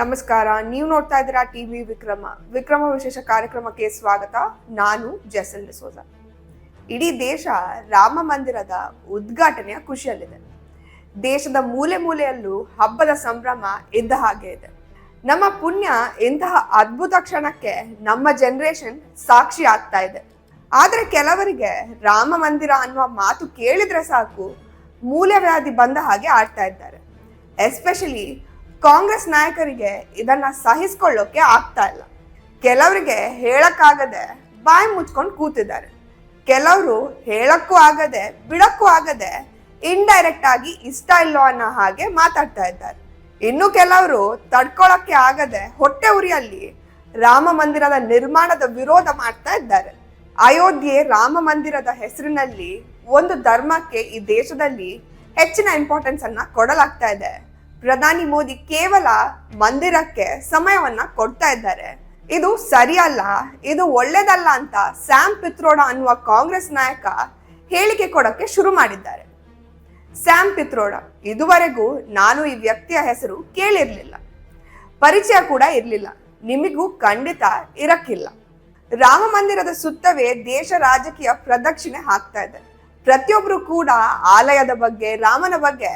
ನಮಸ್ಕಾರ. ನೀವು ನೋಡ್ತಾ ಇದ್ದೀರಾ ಟಿವಿ ವಿಕ್ರಮ. ವಿಕ್ರಮ ವಿಶೇಷ ಕಾರ್ಯಕ್ರಮಕ್ಕೆ ಸ್ವಾಗತ. ನಾನು ಜೆಸಲ್ ಡಿಸೋಜ ಇಡೀ ದೇಶ ರಾಮ ಮಂದಿರದ ಉದ್ಘಾಟನೆಯ ಖುಷಿಯಲ್ಲಿದೆ. ದೇಶದ ಮೂಲೆ ಮೂಲೆಯಲ್ಲೂ ಹಬ್ಬದ ಸಂಭ್ರಮ ಇದ್ದ ಹಾಗೆ ಇದೆ. ನಮ್ಮ ಪುಣ್ಯ ಇಂತಹ ಅದ್ಭುತ ಕ್ಷಣಕ್ಕೆ ನಮ್ಮ ಜನರೇಷನ್ ಸಾಕ್ಷಿ ಆಗ್ತಾ ಇದೆ. ಆದರೆ ಕೆಲವರಿಗೆ ರಾಮ ಮಂದಿರ ಅನ್ನುವ ಮಾತು ಕೇಳಿದ್ರೆ ಸಾಕು, ಮೂಲೆ ವ್ಯಾಧಿ ಬಂದ ಹಾಗೆ ಆಡ್ತಾ ಇದ್ದಾರೆ. ಎಸ್ಪೆಷಲಿ ಕಾಂಗ್ರೆಸ್ ನಾಯಕರಿಗೆ ಇದನ್ನ ಸಹಿಸ್ಕೊಳ್ಳೋಕೆ ಆಗ್ತಾ ಇಲ್ಲ. ಕೆಲವರಿಗೆ ಹೇಳಕ್ಕಾಗದೆ ಬಾಯಿ ಮುಚ್ಕೊಂಡು ಕೂತಿದ್ದಾರೆ. ಕೆಲವರು ಹೇಳಕ್ಕೂ ಆಗದೆ, ಬಿಡಕ್ಕೂ ಆಗದೆ ಇಂಡೈರೆಕ್ಟ್ ಆಗಿ ಇಷ್ಟ ಇಲ್ಲೋ ಅನ್ನೋ ಹಾಗೆ ಮಾತಾಡ್ತಾ ಇದ್ದಾರೆ. ಇನ್ನು ಕೆಲವರು ತಡ್ಕೊಳಕ್ಕೆ ಆಗದೆ ಹೊಟ್ಟೆ ಉರಿಯಲ್ಲಿ ರಾಮ ಮಂದಿರದ ನಿರ್ಮಾಣದ ವಿರೋಧ ಮಾಡ್ತಾ ಇದ್ದಾರೆ. ಅಯೋಧ್ಯೆ ರಾಮ ಮಂದಿರದ ಹೆಸರಿನಲ್ಲಿ ಒಂದು ಧರ್ಮಕ್ಕೆ ಈ ದೇಶದಲ್ಲಿ ಹೆಚ್ಚಿನ ಇಂಪಾರ್ಟೆನ್ಸ್ ಅನ್ನ ಕೊಡಲಾಗ್ತಾ ಇದೆ. ಪ್ರಧಾನಿ ಮೋದಿ ಕೇವಲ ಮಂದಿರಕ್ಕೆ ಸಮಯವನ್ನ ಕೊಡ್ತಾ ಇದ್ದಾರೆ. ಇದು ಸರಿಯಲ್ಲ, ಇದು ಒಳ್ಳೇದಲ್ಲ ಅಂತ ಸ್ಯಾಮ್ ಪಿತ್ರೋಡ ಅನ್ನುವ ಕಾಂಗ್ರೆಸ್ ನಾಯಕ ಹೇಳಿಕೆ ಕೊಡಕ್ಕೆ ಶುರು ಮಾಡಿದ್ದಾರೆ. ಸ್ಯಾಮ್ ಪಿತ್ರೋಡ, ಇದುವರೆಗೂ ನಾನು ಈ ವ್ಯಕ್ತಿಯ ಹೆಸರು ಕೇಳಿರ್ಲಿಲ್ಲ. ಪರಿಚಯ ಕೂಡ ಇರಲಿಲ್ಲ, ನಿಮಗೂ ಖಂಡಿತ ಇರಕ್ಕಿಲ್ಲ. ರಾಮ ಮಂದಿರದ ಸುತ್ತವೇ ದೇಶ ರಾಜಕೀಯ ಪ್ರದಕ್ಷಿಣೆ ಹಾಕ್ತಾ ಇದೆ. ಪ್ರತಿಯೊಬ್ರು ಕೂಡ ಆಲಯದ ಬಗ್ಗೆ, ರಾಮನ ಬಗ್ಗೆ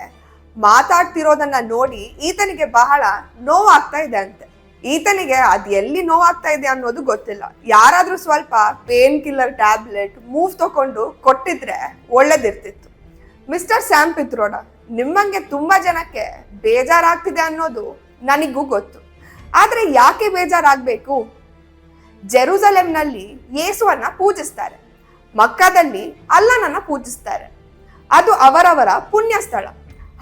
ಮಾತಾಡ್ತಿರೋದನ್ನ ನೋಡಿ ಈತನಿಗೆ ಬಹಳ ನೋವಾಗ್ತಾ ಇದೆ ಅಂತೆ. ಈತನಿಗೆ ಅದ್ ಎಲ್ಲಿ ನೋವಾಗ್ತಾ ಇದೆ ಅನ್ನೋದು ಗೊತ್ತಿಲ್ಲ. ಯಾರಾದ್ರೂ ಸ್ವಲ್ಪ ಪೇನ್ ಕಿಲ್ಲರ್ ಟ್ಯಾಬ್ಲೆಟ್ ಮೂವ್ ತಗೊಂಡು ಕೊಟ್ಟಿದ್ರೆ ಒಳ್ಳೇದಿರ್ತಿತ್ತು. ಮಿಸ್ಟರ್ ಸ್ಯಾಮ್ ಪಿತ್ರೋಡ, ನಿಮ್ಮಂಗೆ ತುಂಬಾ ಜನಕ್ಕೆ ಬೇಜಾರಾಗ್ತಿದೆ ಅನ್ನೋದು ನನಗೂ ಗೊತ್ತು. ಆದ್ರೆ ಯಾಕೆ ಬೇಜಾರಾಗ್ಬೇಕು? ಜೆರೂಸಲೆಂನಲ್ಲಿ ಯೇಸುವನ್ನ ಪೂಜಿಸ್ತಾರೆ. ಮಕ್ಕದಲ್ಲಿ ಅಲ್ಲನನ್ನ ಪೂಜಿಸ್ತಾರೆ. ಅದು ಅವರವರ ಪುಣ್ಯ ಸ್ಥಳ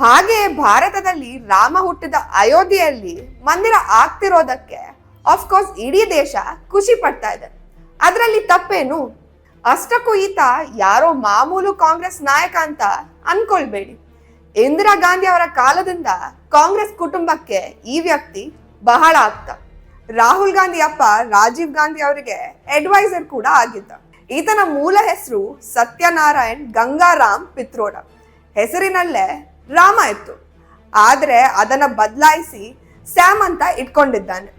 ಹಾಗೆ ಭಾರತದಲ್ಲಿ ರಾಮ ಹುಟ್ಟಿದ ಅಯೋಧ್ಯೆಯಲ್ಲಿ ಮಂದಿರ ಆಗ್ತಿರೋದಕ್ಕೆ ಆಫ್ಕೋರ್ಸ್ ಇಡೀ ದೇಶ ಖುಷಿ ಪಡ್ತಾ ಇದೆ. ಅದರಲ್ಲಿ ತಪ್ಪೇನು? ಅಷ್ಟಕ್ಕೂ ಈತ ಯಾರೋ ಮಾಮೂಲು ಕಾಂಗ್ರೆಸ್ ನಾಯಕ ಅಂತ ಅನ್ಕೊಳ್ಬೇಡಿ. ಇಂದಿರಾ ಗಾಂಧಿ ಅವರ ಕಾಲದಿಂದ ಕಾಂಗ್ರೆಸ್ ಕುಟುಂಬಕ್ಕೆ ಈ ವ್ಯಕ್ತಿ ಬಹಳ ಆಗ್ತ ರಾಹುಲ್ ಗಾಂಧಿ ಅಪ್ಪ ರಾಜೀವ್ ಗಾಂಧಿ ಅವರಿಗೆ ಅಡ್ವೈಸರ್ ಕೂಡ ಆಗಿದ್ದ. ಈತನ ಮೂಲ ಹೆಸರು ಸತ್ಯನಾರಾಯಣ್ ಗಂಗಾರಾಮ್ ಪಿತ್ರೋಡ. ಹೆಸರಿನಲ್ಲೇ ರಾಮ ಇತ್ತು. ಆದರೆ ಅದನ್ನು ಬದಲಾಯಿಸಿ ಸ್ಯಾಮ್ ಅಂತ ಇಟ್ಕೊಂಡಿದ್ದಾನೆ.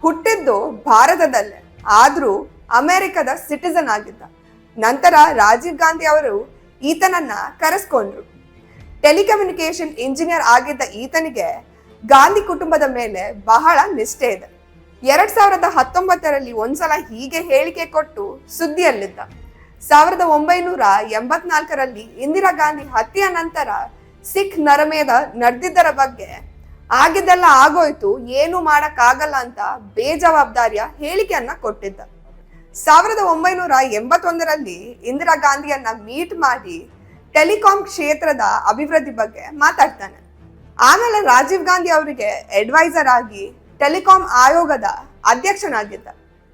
ಹುಟ್ಟಿದ್ದು ಭಾರತದಲ್ಲೇ. ಆದರೂ ಅಮೆರಿಕದ ಸಿಟಿಸನ್ ಆಗಿದ್ದ. ನಂತರ ರಾಜೀವ್ ಗಾಂಧಿ ಅವರು ಈತನನ್ನ ಕರೆಸ್ಕೊಂಡ್ರು. ಟೆಲಿಕಮ್ಯುನಿಕೇಶನ್ ಇಂಜಿನಿಯರ್ ಆಗಿದ್ದ ಈತನಿಗೆ ಗಾಂಧಿ ಕುಟುಂಬದ ಮೇಲೆ ಬಹಳ ನಿಷ್ಠೆ ಇದೆ. ಎರಡ್ ಸಾವಿರದ ಹತ್ತೊಂಬತ್ತರಲ್ಲಿ ಒಂದ್ಸಲ ಹೀಗೆ ಹೇಳಿಕೆ ಕೊಟ್ಟು ಸುದ್ದಿಯಲ್ಲಿದ್ದ. ಸಾವಿರದ ಒಂಬೈನೂರ ಎಂಬತ್ನಾಲ್ಕರಲ್ಲಿ ಇಂದಿರಾ ಗಾಂಧಿ ಹತ್ಯೆಯ ನಂತರ ಸಿಖ್ ನರಮೇಧ ನಡೆದಿದ್ದರ ಬಗ್ಗೆ ಆಗಿದ್ದೆಲ್ಲ ಆಗೋಯ್ತು, ಏನು ಮಾಡಕ್ಕಾಗಲ್ಲ ಅಂತ ಬೇಜವಾಬ್ದಾರಿಯ ಹೇಳಿಕೆಯನ್ನ ಕೊಟ್ಟಿದ್ದ. ಸಾವಿರದ ಒಂಬೈನೂರ ಎಂಬತ್ತೊಂದರಲ್ಲಿ ಇಂದಿರಾ ಗಾಂಧಿಯನ್ನ ಮೀಟ್ ಮಾಡಿ ಟೆಲಿಕಾಂ ಕ್ಷೇತ್ರದ ಅಭಿವೃದ್ಧಿ ಬಗ್ಗೆ ಮಾತಾಡ್ತಾನೆ. ಆಮೇಲೆ ರಾಜೀವ್ ಗಾಂಧಿ ಅವರಿಗೆ ಅಡ್ವೈಸರ್ ಆಗಿ ಟೆಲಿಕಾಂ ಆಯೋಗದ ಅಧ್ಯಕ್ಷನಾಗಿದ್ದ.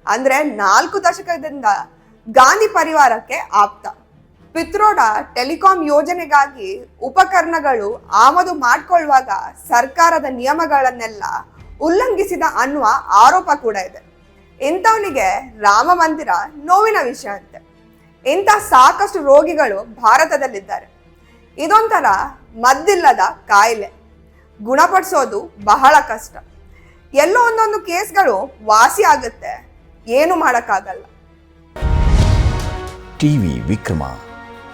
ಅಂದ್ರೆ ನಾಲ್ಕು ದಶಕದಿಂದ ಗಾಂಧಿ ಪರಿವಾರಕ್ಕೆ ಆಪ್ತ. ಪಿತ್ರೋಡ ಟೆಲಿಕಾಂ ಯೋಜನೆಗಾಗಿ ಉಪಕರಣಗಳು ಆಮದು ಮಾಡಿಕೊಳ್ಳುವಾಗ ಸರ್ಕಾರದ ನಿಯಮಗಳನ್ನೆಲ್ಲ ಉಲ್ಲಂಘಿಸಿದ ಅನ್ನುವ ಆರೋಪ ಕೂಡ ಇದೆ. ಇಂಥವನಿಗೆ ರಾಮ ಮಂದಿರ ನೋವಿನ ವಿಷಯ ಅಂತೆ. ಇಂಥ ಸಾಕಷ್ಟು ರೋಗಿಗಳು ಭಾರತದಲ್ಲಿದ್ದಾರೆ. ಇದೊಂಥರ ಮದ್ದಿಲ್ಲದ ಕಾಯಿಲೆ. ಗುಣಪಡಿಸೋದು ಬಹಳ ಕಷ್ಟ. ಎಲ್ಲೋ ಒಂದೊಂದು ಕೇಸ್ಗಳು ವಾಸಿ ಆಗುತ್ತೆ. ಏನು ಮಾಡೋಕ್ಕಾಗಲ್ಲ. ಟಿವಿ ವಿಕ್ರಮ.